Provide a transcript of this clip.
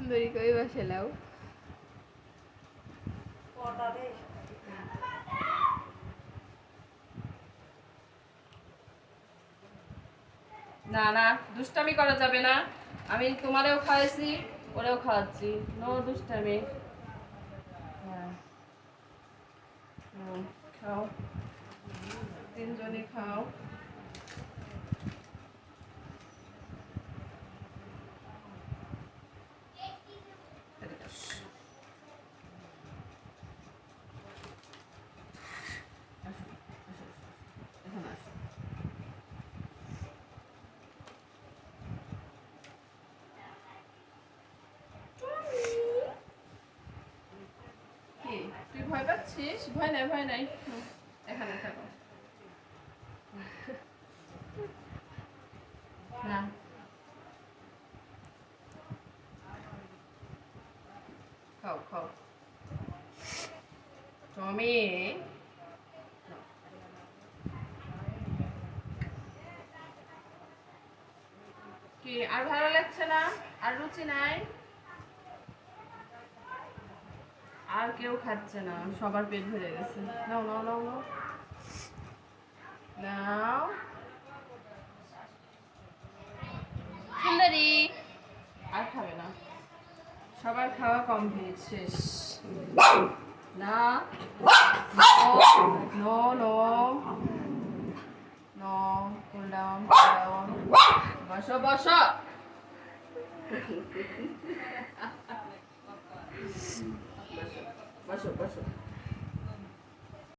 সুন্দরী কই বসে লাও না না, দুষ্টামি করা যাবে না। আমি তোমারেও খাওয়াইছি, ওরেও খাওয়াচ্ছি। নো দুষ্টামি। হ্যাঁ খাও। তিনজনে খাও। তুই ভয় পাচ্ছিস? ভয় নাই ভয় নাই। এখানে থাকো। না। খাও খাও। টমি। কি, আর ভালো লাগছে না? আর রুচি নাই? আর কেউ খাচ্ছে না সবার পেট ভরে গেছে। নাও নাও নাও নাও। নাও। সুন্দরী। আর খাবে না। সবার খাওয়া কমপ্লিট শেষ। না। No no no. Cool down down বসো। বসো বসো বসো